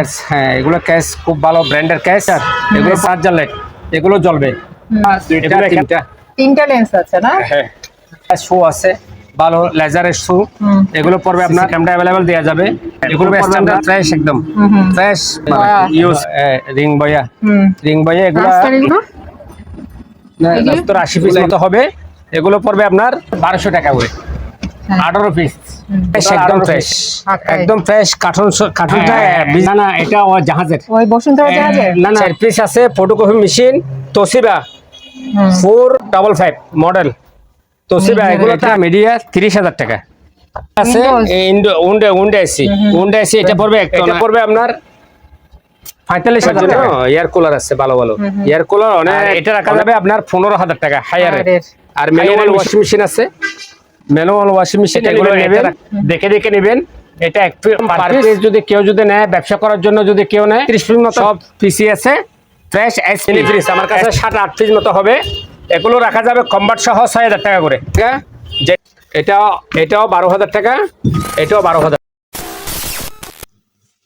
Cash হ্যাঁ এগুলো cash খুব ভালো ব্র্যান্ডের ক্যাশ আর এগুলো চার্জার লাইট এগুলো জ্বলবে তিনটা। তিনটা লেন্স আছে না? হ্যাঁ শু আছে ভালো লেজারের শু এগুলো পড়বে আপনার ক্যামেরা অ্যাভেলেবল দেওয়া যাবে। এগুলো স্ট্যান্ডার্ড ফ্রেশ একদম। Fresh use ring buoy ring buoy এগুলো এগুলো? সত্তর আশি পিস মতো হবে। এগুলো পড়বে আপনার বারোশো টাকা করে। আঠারো পিস হুম। একদম ফ্রেশ। একদম ফ্রেশ কার্টুন কার্টুনটা না না এটা ও জাহাজের। ওই বসুন্ধরা জাহাজের? না না। পিস আছে ফটোকপি মেশিন তোসিবা হুম। Four double five model Toshiba হুম। মিডিয়া তিরিশ হাজার টাকা। আছে ইন্ডো উন্ডে উন্ডে এসি। উন্ডে এসি এটা পড়বে এটা পড়বে আপনার পঁয়তাল্লিশ হাজার টাকা। এয়ার কুলার আছে ভালো ভালো। এয়ার কুলার অনেক এটা রাখা যাবে আপনার পনেরো হাজার টাকা হায়ার আর ম্যানুয়াল ওয়াশিং মেশিন আছে। ম্যানুয়াল ওয়াশিং মেশিন এগুলো নেবেন। দেখে দেখে নেবেন। এটা পার পিস যদি কেউ যদি নেয় ব্যবসা করার জন্য যদি কেউ নেয় ত্রিশ পিস মতো। সব পিসি আছে। ফ্রেশ এস ফ্রিজ আমার কাছে সাত আট পিস মতো হবে। এগুলো রাখা যাবে কম্বার্ট সহ ছয় হাজার টাকা করে। যে এটাও এটাও বারো হাজার টাকা। এটাও বারো হাজার।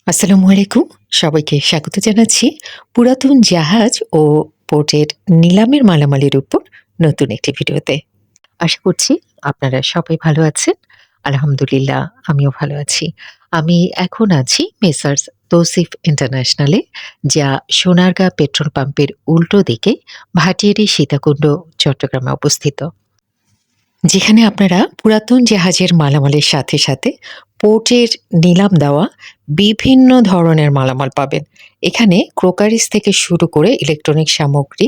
আসসালামু আলাইকুম। সবাইকে স্বাগত জানাচ্ছি। পুরাতন জাহাজ ও পোর্টের নিলামের মালামালের উপর নতুন একটি ভিডিওতে। আশা করছি আপনারা সবাই ভালো আছেন? আলহামদুলিল্লাহ, আমিও ভালো আছি। আমি এখন আছি মেসার্স তৌসিফ ইন্টারন্যাশনালে, যা সোনারগাঁ পেট্রোল পাম্পের উল্টো দিকে ভাটিয়ারি সীতাকুণ্ড, চট্টগ্রামে অবস্থিত। যেখানে আপনারা পুরাতন জাহাজের মালামালের সাথে সাথে পোর্টের নিলাম দেওয়া বিভিন্ন ধরনের মালামাল পাবেন। এখানে ক্রোকারিস থেকে শুরু করে ইলেকট্রনিক সামগ্রী,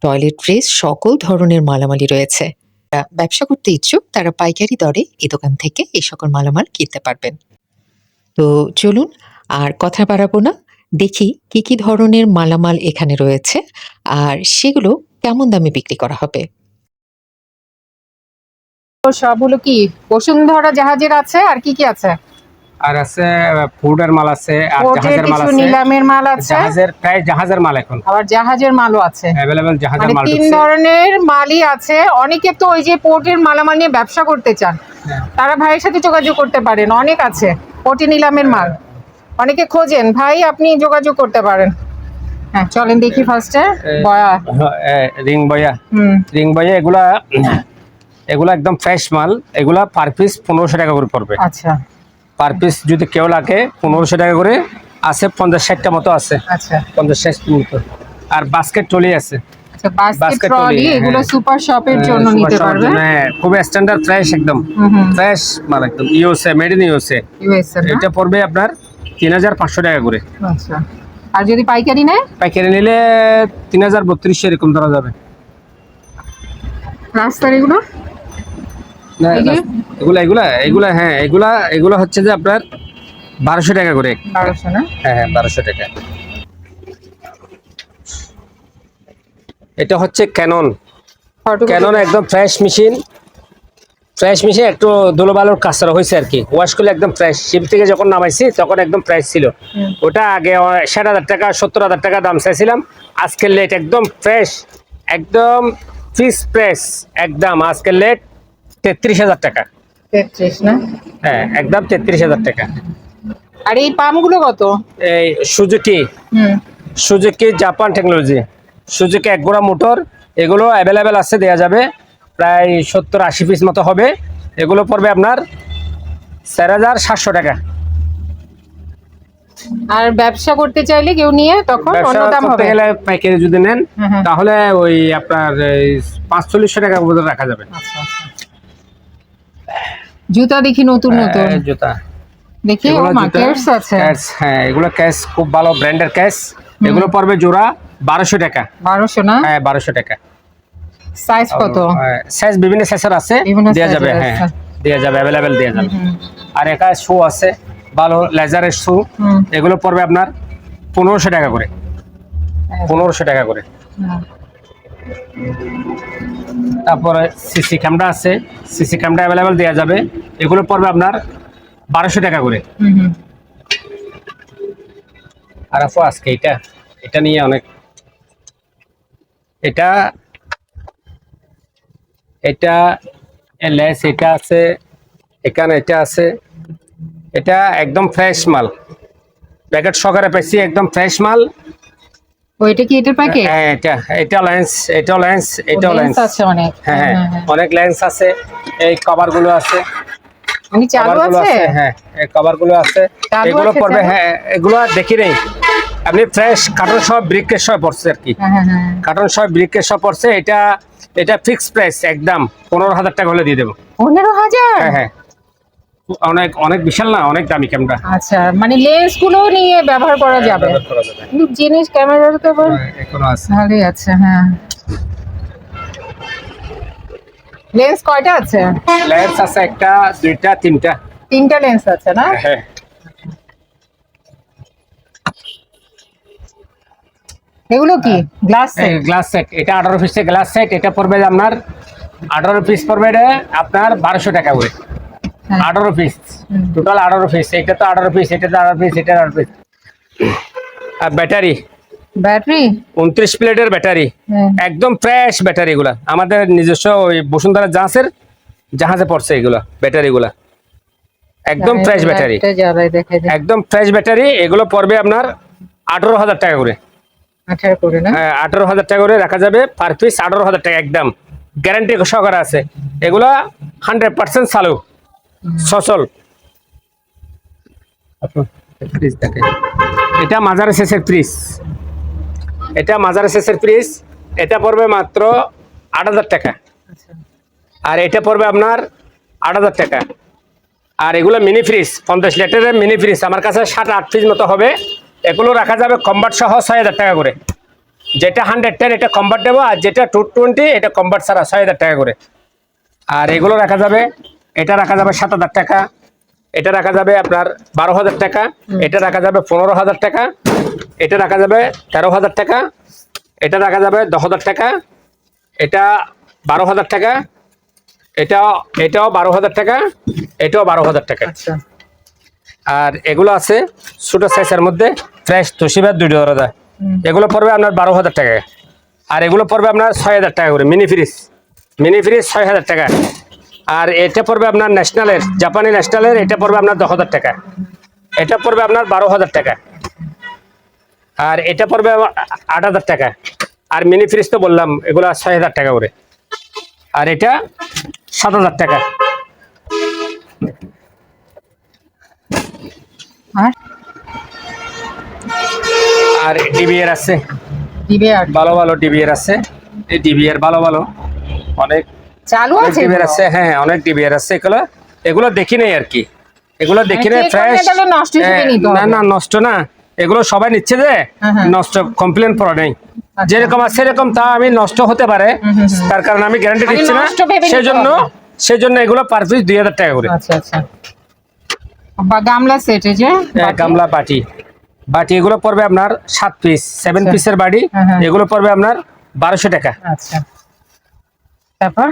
টয়লেট ড্রেস সকল ধরনের মালামালই রয়েছে। যারা ব্যবসা করতে ইচ্ছুক, তারা পাইকারি দরে এই দোকান থেকে এই সকল মালামাল কিনতে পারবেন। তো চলুন আর কথা বাড়াবো না। দেখি কি কি ধরনের মালামাল এখানে রয়েছে আর সেগুলো কেমন দামে বিক্রি করা হবে। তো হলো কি বসুন্ধরা জাহাজের আছে আর কি কি আছে? আর আছে ফুডের মাল আছে আর জাহাজের মাল আছে। নিলামের মাল আছে। জাহাজের প্রায় জাহাজের মাল এখন। আবার জাহাজের মালও আছে। অ্যাভেলেবেল জাহাজের মানে মাল তিন ধরনের মালই আছে। অনেকে তো ওই যে পোর্টের মালামাল নিয়ে ব্যবসা করতে চান। হ্যাঁ। তারা ভাইয়ের সাথে যোগাযোগ করতে পারেন। অনেক আছে পোর্টে নিলামের মাল। অনেকে খোঁজেন ভাই আপনি যোগাযোগ করতে পারেন। হ্যাঁ চলেন দেখি ফার্স্টে বয়া। রিং বয়া। হুম। রিং বয়া এগুলা এগুলা একদম ফ্রেশ মাল। এগুলা পার পিস পনেরোশো টাকা করে পড়বে। আচ্ছা। পার পিস যদি কেউ লাগে পনেরোশো টাকা করে আছে পঞ্চাশ ষাটটা মতো আছে। আচ্ছা। পঞ্চাশ ষাট মতো। আর বাস্কেট আছে। আচ্ছা ট্রলি এগুলো হ্যাঁ। সুপার শপের জন্য হ্যাঁ, নিতে পারবে? হ্যাঁ, খুব স্ট্যান্ডার্ড ফ্রেশ একদম। ফ্রেশ মাল একদম। USA made in USA USA এটা পড়বে আপনার তিন হাজার পাঁচশো টাকা করে। আচ্ছা। আর যদি পাইকারি নেয়? পাইকারি নিলে তিন হাজার বত্রিশশো এরকম ধরা যাবে। রাস্তার এগুলো? এগুলা এগুলা এগুলা হ্যাঁ এগুলা এগুলা হচ্ছে যে আপনার বারোশো টাকা করে। বারোশো না? হ্যাঁ হ্যাঁ বারোশো টাকা। এটা হচ্ছে ক্যানন ক্যানন একদম ফ্রেশ মেশিন ফ্রেশ মেশিন একটু ধুলোবালুর কাজটা হয়েছে আর কি। ওয়াশ করলে একদম ফ্রেশ শিপ থেকে যখন নামাইছি তখন একদম ফ্রেশ ছিল। ওটা আগে ষাট হাজার টাকা সত্তর হাজার টাকা দাম চাইছিলাম। আজকের লেট একদম ফ্রেশ একদম ফিস ফ্রেশ একদম আজকের লেট তেত্রিশ হাজার টাকা। তেত্রিশ না? হ্যাঁ একদম তেত্রিশ হাজার টাকা। আর এই পামগুলো কত? এই Suzuki. Suzuki Japan technology. Suzuki এক গোড়া মোটর এগুলো অ্যাভেলেবেল আছে দেওয়া যাবে। প্রায় সত্তর আশি পিস মতো হবে। এগুলো পড়বে আপনার চার হাজার সাতশো টাকা। আর ব্যবসা করতে চাইলে কেউ নিয়ে তখন অন্য দাম হবে। গেলে পাইকারি যদি নেন। তাহলে ওই আপনার পাঁচচল্লিশশো টাকা পর্যন্ত রাখা যাবে। আচ্ছা আচ্ছা। জুতা দেখি নতুন নতুন। জুতা। দেখি ও মার্কেটস আছে। হ্যাঁ এগুলো ক্যাশ খুব ভালো ব্র্যান্ডের ক্যাশ এগুলো পড়বে জোড়া বারোশো টাকা। বারোশো না? হ্যাঁ বারোশো টাকা। সাইজ কত? সাইজ বিভিন্ন সাইজের আছে। দেওয়া যাবে হ্যাঁ। দেওয়া যাবে অ্যাভেলেবেল দেওয়া যাবে। আর একা শু আছে ভালো লেজারের শু এগুলো পড়বে আপনার পনেরোশো টাকা করে। হ্যাঁ, পনেরোশো টাকা করে। তারপরে সিসি ক্যামেরা আছে। সিসি ক্যামেরা অ্যাভেলেবেল দেওয়া যাবে। এগুলো পড়বে আপনার বারোশো টাকা করে। আর আপু আজকে এটা এটা নিয়ে অনেক এটা এটা লেস এটা আছে এখানে এটা আছে। এটা একদম ফ্রেশ মাল। প্যাকেট সহকারে পাইছি একদম ফ্রেশ মাল। ও এটা কি এটার প্যাকেট হ্যাঁ এটা এটা লেন্স এটা লেন্স এটা লেন্স আছে অনেক। হ্যাঁ হ্যাঁ হ্যাঁ, হ্যাঁ। অনেক লেন্স আছে এই কভারগুলো আছে। আমি চালু আছে? হ্যাঁ এই কভারগুলো আছে এগুলো পড়বে হ্যাঁ এগুলো দেখি নেই। আপনি ফ্রেশ কার্টন সব ব্রিকের সব পড়ছে আর কি। হ্যাঁ হ্যাঁ হ্যাঁ। কার্টন সব ব্রিকের সব পড়ছে এটা এটা ফিক্স প্রাইস একদম। পনেরো হাজার টাকা হলে দিয়ে দেবো। পনেরো হাজার? হ্যাঁ হ্যাঁ। অনেক অনেক বিশাল না অনেক দামি ক্যামেরা আচ্ছা মানে লেন্সগুলো নিয়ে ব্যবহার করা যাবে। জিনিস ক্যামেরার তো আবার এখনও আছে। ভালোই আছে হ্যাঁ। লেন্স কয়টা আছে? লেন্স আছে একটা দুইটা তিনটা। তিনটা লেন্স আছে না? হ্যাঁ এগুলো কি? গ্লাস সেট গ্লাস সেট এটা আঠারো পিসের গ্লাস সেট এটা পড়বে আপনার আঠারো পিস পড়বে আপনার বারোশো টাকা করে। হ্যাঁ। আঠারো পিস টোটাল আঠারো পিস এটা তো আঠারো পিস এটা তো আঠারো পিস এটা আঠারো পিস আর ব্যাটারি? ব্যাটারি? উনত্রিশ প্লেটের ব্যাটারি। হ্যাঁ। একদম ফ্রেশ ব্যাটারি গুলা আমাদের নিজস্ব ওই বসুন্ধরা জাহাজের জাহাজে পড়ছে এগুলো ব্যাটারি গুলা একদম ফ্রেশ ব্যাটারি। দেখাই দে একদম ফ্রেশ ব্যাটারি এগুলো পড়বে আপনার আঠারো হাজার টাকা করে। হ্যাঁ আঠারো হাজার টাকা করে রাখা যাবে পার পিস আঠারো হাজার টাকা একদম। গ্যারান্টি সহকারে আছে। এগুলা হান্ড্রেড পার্সেন্ট চালু। সচল। ফ্রিজ এটা মাজার শেষের ফ্রিজ এটা মাজার শেষের ফ্রিজ এটা পড়বে মাত্র আট হাজার টাকা। আর এটা পড়বে আপনার আট হাজার টাকা। আর এগুলো মিনি ফ্রিজ পঞ্চাশ লিটারের মিনি ফ্রিজ আমার কাছে ষাট আট পিস মতো হবে। এগুলো রাখা যাবে কম্বার্ট সহ ছয় হাজার টাকা করে। যেটা হান্ড্রেড টেন এটা কম্বার্ট দেবো। আর যেটা টু টোয়েন্টি এটা কম্বার্ট ছাড়া ছয় হাজার টাকা করে। আর এগুলো রাখা যাবে এটা রাখা যাবে সাত হাজার টাকা এটা রাখা যাবে আপনার বারো হাজার টাকা এটা রাখা যাবে পনেরো হাজার টাকা এটা রাখা যাবে তেরো হাজার টাকা এটা রাখা যাবে দশ হাজার টাকা এটা বারো হাজার টাকা এটাও এটাও বারো হাজার টাকা এটাও বারো হাজার টাকা। আচ্ছা। আর এগুলো আছে ছোটো সাইজের মধ্যে ফ্রেশ তুষিবার দরজা হুম। এগুলো পড়বে আপনার বারো হাজার টাকা। আর এগুলো পড়বে আপনার ছয় হাজার টাকা করে মিনি ফ্রিজ মিনি ফ্রিজ ছয় হাজার টাকা। আর এটা পড়বে আপনার ন্যাশনালের জাপানি ন্যাশনালের এটা পড়বে আপনার দশ হাজার টাকা। এটা পড়বে আপনার বারো হাজার টাকা। আর এটা পড়বে আট হাজার টাকা। আর মিনি ফ্রিজ তো বললাম এগুলো ছয় হাজার টাকা করে। আর এটা সাত হাজার টাকা। আর? আর ডিবিএর আছে। ভালো ভালো ডিবিএর আছে। এই ডিবিএর ভালো ভালো। অনেক চালু আছে এগুলো? আছে হ্যাঁ অনেক ডিবিএর আছে। এগুলো এগুলো দেখি নেই আর কি। এগুলো দেখি নেই ফ্রেশ নষ্ট না না নষ্ট না। এগুলো সবাই নিচ্ছে যে হ্যাঁ, হ্যাঁ। নষ্ট কমপ্লেন পড়া নেই। আচ্ছা। যেরকম আছে সেরকম তা আমি নষ্ট হতে পারে। তার কারণে আমি গ্যারান্টি মানে দিচ্ছি না। নিতে সেজন্য হবে। সেজন্য এগুলো পার পিস দুই হাজার টাকা করে। আচ্ছা আচ্ছা। গামলা সেট যে হ্যাঁ, গামলা বাটি। বাটি এগুলো পড়বে আপনার সাত পিস সেভেন। পিসের বাড়ি হ্যাঁ, হ্যাঁ। এগুলো পড়বে আপনার বারোশো টাকা। আচ্ছা। তারপর?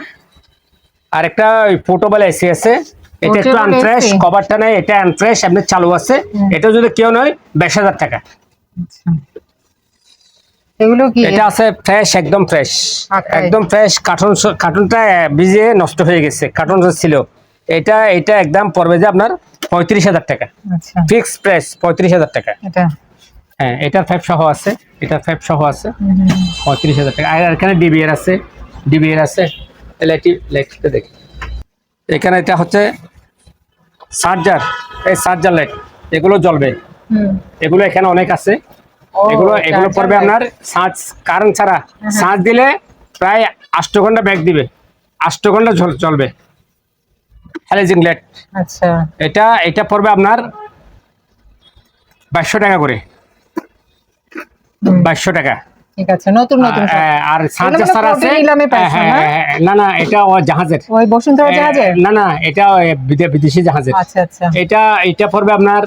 আর একটা পোর্টেবল এসি আছে। এটা একটু আনফ্রেশ কভারটা নেই এটা আনফ্রেশ এমনি চালু আছে। এটা যদি কেউ নয় বাইশ হাজার টাকা। আচ্ছা। এগুলো কি? এটা আছে ফ্রেশ একদম ফ্রেশ আচ্ছা। একদম ফ্রেশ কার্টুন কার্টুনটা ভিজে নষ্ট হয়ে গেছে কার্টুন ছিল। এটা এটা একদম পড়বে যে আপনার পঁয়ত্রিশ হাজার টাকা। আচ্ছা। ফিক্স প্রাইস পঁয়ত্রিশ হাজার টাকা। হ্যাঁ এটার ফাইভ সহ আছে এটার ফাইভ সহ আছে। পঁয়ত্রিশ হাজার টাকা। আর এখানে ডিবিএর আছে ডিবিএর আছে। লাইটি লাইটটা দেখি। এখানে এটা হচ্ছে চার্জার এই চার্জার লাইট এগুলো জ্বলবে। এগুলো এখানে অনেক আছে। এগুলো এগুলো পড়বে আপনার চার্জ কারেন্ট ছাড়া চার্জ দিলে প্রায় আষ্ট ঘণ্টা ব্যাগ দিবে। আষ্ট ঘণ্টা চলবে হ্যালেজিং লাইট আচ্ছা। এটা এটা পড়বে আপনার বাইশশো টাকা করে। বাইশশো টাকা। ঠিক আছে নতুন নতুন আর মানে আছে? হ্যাঁ, না? হ্যাঁ, হ্যাঁ, না না এটা ও জাহাজের। ওই বসুন্ধরা জাহাজে না না এটা বিদেশি জাহাজের। আচ্ছা আচ্ছা। এটা এটা পড়বে আপনার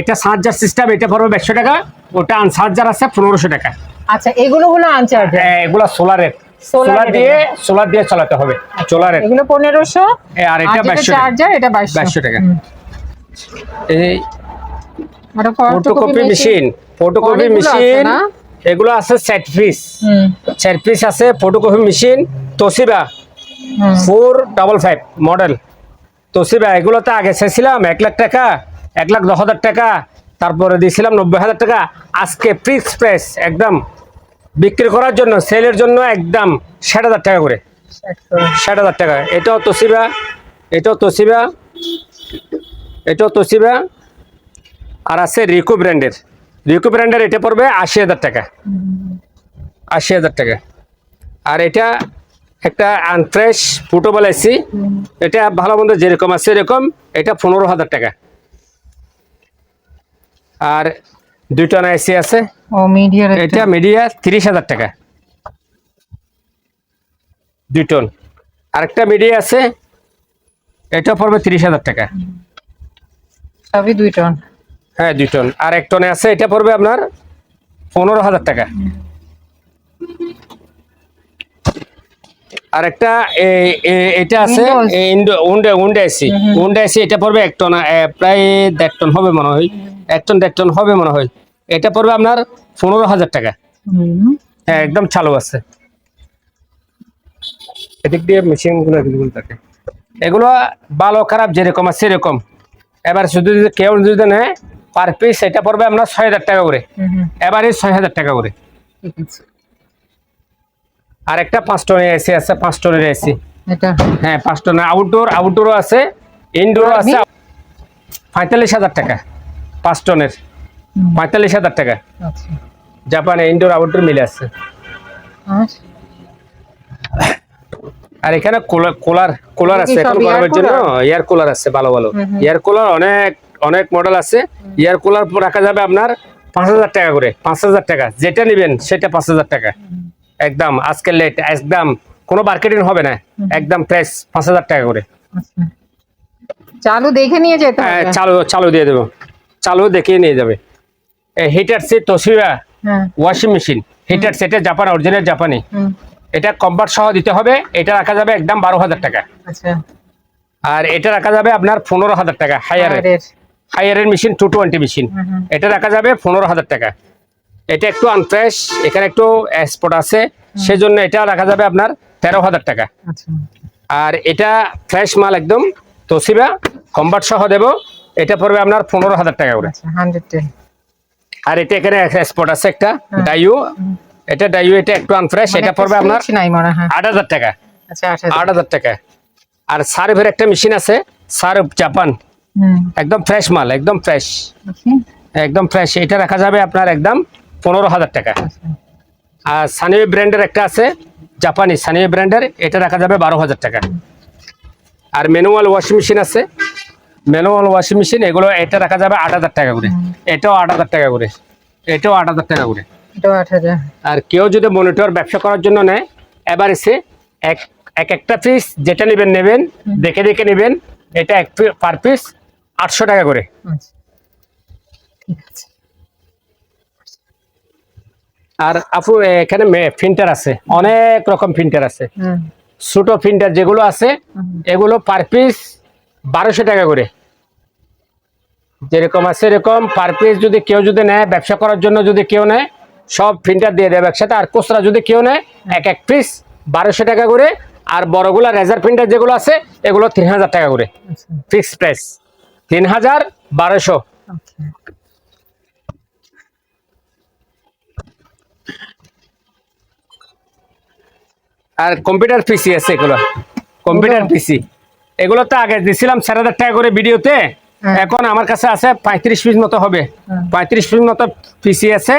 এটা সিস্টেম এটা পড়বে একশো টাকা ওটা আনচার্জার আছে পনেরোশো টাকা। আচ্ছা এগুলো হলো আনচার্জার হ্যাঁ, এগুলো সোলারের সোলার দিয়ে সোলার দিয়ে চালাতে হবে সোলারের এগুলো পনেরোশো আর এটা বাইশশো চার্জার এটা বাইশশো। টাকা। এই ফটোকপি মেশিন ফটোকপি মেশিন? এগুলো আছে সেট পিস সেট পিস আছে photocopy machine Toshiba four double five model Toshiba এগুলো তো আগে চাইছিলাম এক লাখ টাকা এক লাখ দশ হাজার টাকা তারপরে দিয়েছিলাম নব্বই হাজার টাকা। আজকে ফিক্স প্রাইস একদম বিক্রি করার জন্য সেলের জন্য একদম ষাট হাজার টাকা করে। ষাট হাজার। টাকা। এটাও তোসিবা এটাও তোসিবা এটাও তোসিবা আর আছে রিকো ব্র্যান্ডের রিকো ব্র্যান্ডের এটা পড়বে আশি হাজার টাকা। আশি হাজার টাকা। আর এটা একটা আনফ্রেশ ফুটবল এসি এটা ভালো মন্দ যেরকম আছে এরকম এটা পনেরো হাজার টাকা। আর দুই টন এসি আছে। এটা মিডিয়া তিরিশ হাজার টাকা। দুই টন আরেকটা মিডিয়া আছে এটা পড়বে তিরিশ হাজার টাকা। সবই দুই টন হ্যাঁ দুই টন। আর এক টনে আছে এটা পড়বে আপনার পনেরো হাজার টাকা। আর একটা এটা আছে এটা পড়বে এক টন প্রায় দেড় টন হবে মনে হয়। এক টন দেড় টন হবে মনে হয়। এটা পড়বে আপনার পনেরো হাজার টাকা। হ্যাঁ একদম চালু আছে। এদিক দিয়ে মেশিনগুলো এগুলো থাকে। এগুলো ভালো খারাপ যেরকম আছে সেরকম। এবার শুধু যদি কেউ যদি নেয় পার পিস এটা পড়বে আপনার ছয় হাজার টাকা করে। এবারে ছয় হাজার টাকা করে। আর একটা পাঁচ টনের এসি আছে পাঁচ টনের এসি হ্যাঁ পাঁচ টনের আউটডোর আউটডোরও আছে ইনডোরও আছে। পঁয়তাল্লিশ হাজার টাকা পাঁচ টনের পঁয়তাল্লিশ হাজার টাকা। আচ্ছা। জাপানে ইনডোর আউটডোর মিলে আছে। আর? এখানে কুলার কুলার আছে এখন গরমের জন্য। এয়ার কুলার আছে ভালো ভালো। এয়ার কুলার অনেক অনেক মডেল আছে। এয়ার কুলার রাখা যাবে আপনার পাঁচ হাজার টাকা করে পাঁচ হাজার টাকা। যেটা নেবেন সেটা পাঁচ হাজার টাকা। একদম আজকের লেট একদম কোনো মার্কেটিং হবে না। একদম ফ্রেশ পাঁচ হাজার টাকা করে। আচ্ছা। চালু দেখে নিয়ে যেতে হ্যাঁ, চালু চালু দিয়ে দেবো। চালু দেখিয়ে নিয়ে যাবে। হিটার সে তোসিবা হ্যাঁ। ওয়াশিং মেশিন হিটার সেটা জাপান অরিজিনাল জাপানি এটা কম্পার্ট সহ দিতে হবে। এটা রাখা যাবে একদম বারো হাজার টাকা। আচ্ছা। আর এটা রাখা যাবে আপনার পনেরো হাজার টাকা আরের, হায়ারের মেশিন টু টোয়েন্টি মেশিন। এটা রাখা যাবে পনেরো হাজার টাকা। এটা একটু আনফ্রেশ এখানে একটু স্পট আছে। সেজন্য এটা রাখা যাবে আপনার তেরো হাজার টাকা। আচ্ছা। আর এটা ফ্রেশ মাল একদম। তসিবা কম্বার্ট সহ দেব। এটা পড়বে আপনার পনেরো হাজার টাকা করে। আচ্ছা আর এটা এখানে স্পট আছে একটা ডাইও এটা ডাইও এটা একটু আনফ্রেশ এটা পড়বে আপনার মনে আট হাজার টাকা। আচ্ছা আট হাজার। টাকা। আর সার্ভের একটা মেশিন আছে সার্ভ জাপান। একদম ফ্রেশ মাল একদম ফ্রেশ একদম ফ্রেশ এটা রাখা যাবে আপনার একদম পনেরো হাজার টাকা। আচ্ছা। আর সানিও ব্র্যান্ডের একটা আছে জাপানি সানিও ব্র্যান্ডের এটা রাখা যাবে বারো হাজার টাকা। আর ম্যানুয়াল ওয়াশিং মেশিন আছে ম্যানুয়াল ওয়াশিং মেশিন এগুলো এটা রাখা যাবে আট হাজার টাকা করে। এটাও আট হাজার টাকা করে। এটাও আট হাজার টাকা করে। আর কেউ যদি মনিটর ব্যবসা করার জন্য নেয় এবার এসে এক এক একটা পিস যেটা নেবেন নেবেন দেখে দেখে নেবেন এটা এক পার পিস আটশো টাকা করে। আচ্ছা। আর আপু এখানে ফিল্টার আছে। অনেক রকম ফিল্টার আছে। ছোট ফিল্টার যেগুলো আছে এগুলো পার পিস বারোশো টাকা করে। যেরকম আছে এরকম পার পিস যদি কেউ যদি নেয় ব্যবসা করার জন্য যদি কেউ নেয় সব ফিল্টার দিয়ে দেবে একসাথে। আর কোচরা যদি কেউ নেয় এক এক পিস বারোশো টাকা করে। আর বড়গুলা রেজার ফিল্টার যেগুলো আছে এগুলো তিন হাজার টাকা করে। আচ্ছা। ফিক্স প্রাইস তিন হাজার বারোশো। আর কম্পিউটার পিসি আছে এগুলো। Computer PC. এগুলো তো আগে দিছিলাম চার হাজার টাকা করে ভিডিওতে। হ্যাঁ। এখন আমার কাছে আছে পঁয়ত্রিশ পিস মতো হবে। হ্যাঁ। পঁয়ত্রিশ পিস মতো পিসি আছে।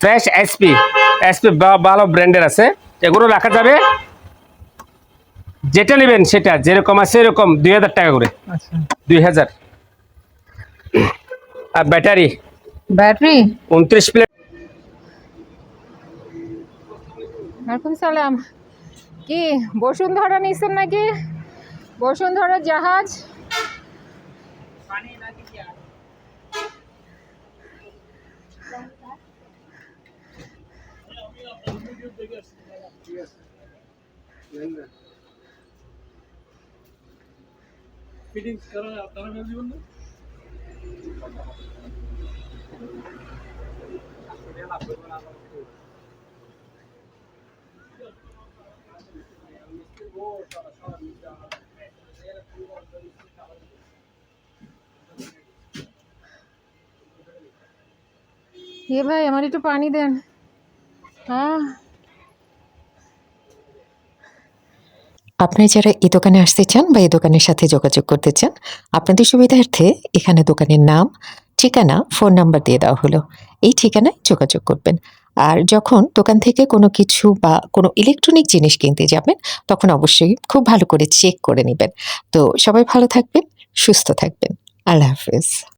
Fresh SP. এসপি ভালো ব্র্যান্ডের আছে। এগুলো রাখা যাবে। যেটা নেবেন সেটা যেরকম আছে এরকম দুই হাজার টাকা করে। আচ্ছা। দুই হাজার। আর ব্যাটারি। ব্যাটারি? 29 প্লেট। আলাইকুম সালাম। কি বসুন্ধরা নিছেন নাকি? বসুন্ধরা জাহাজ? ফিটিংস করা আপনারা জীবন ये भाई हमारी तो पानी दें हाँ। আপনারা যারা এই দোকানে আসতে চান বা এই দোকানের সাথে যোগাযোগ করতে চান, আপনাদের সুবিধার্থে এখানে দোকানের নাম, ঠিকানা, ফোন নাম্বার দিয়ে দেওয়া হলো। এই ঠিকানায় যোগাযোগ করবেন। আর যখন দোকান থেকে কোনো কিছু বা কোনো ইলেকট্রনিক জিনিস কিনতে যাবেন, তখন অবশ্যই খুব ভালো করে চেক করে নেবেন। তো সবাই ভালো থাকবেন, সুস্থ থাকবেন। আল্লাহ হাফিজ।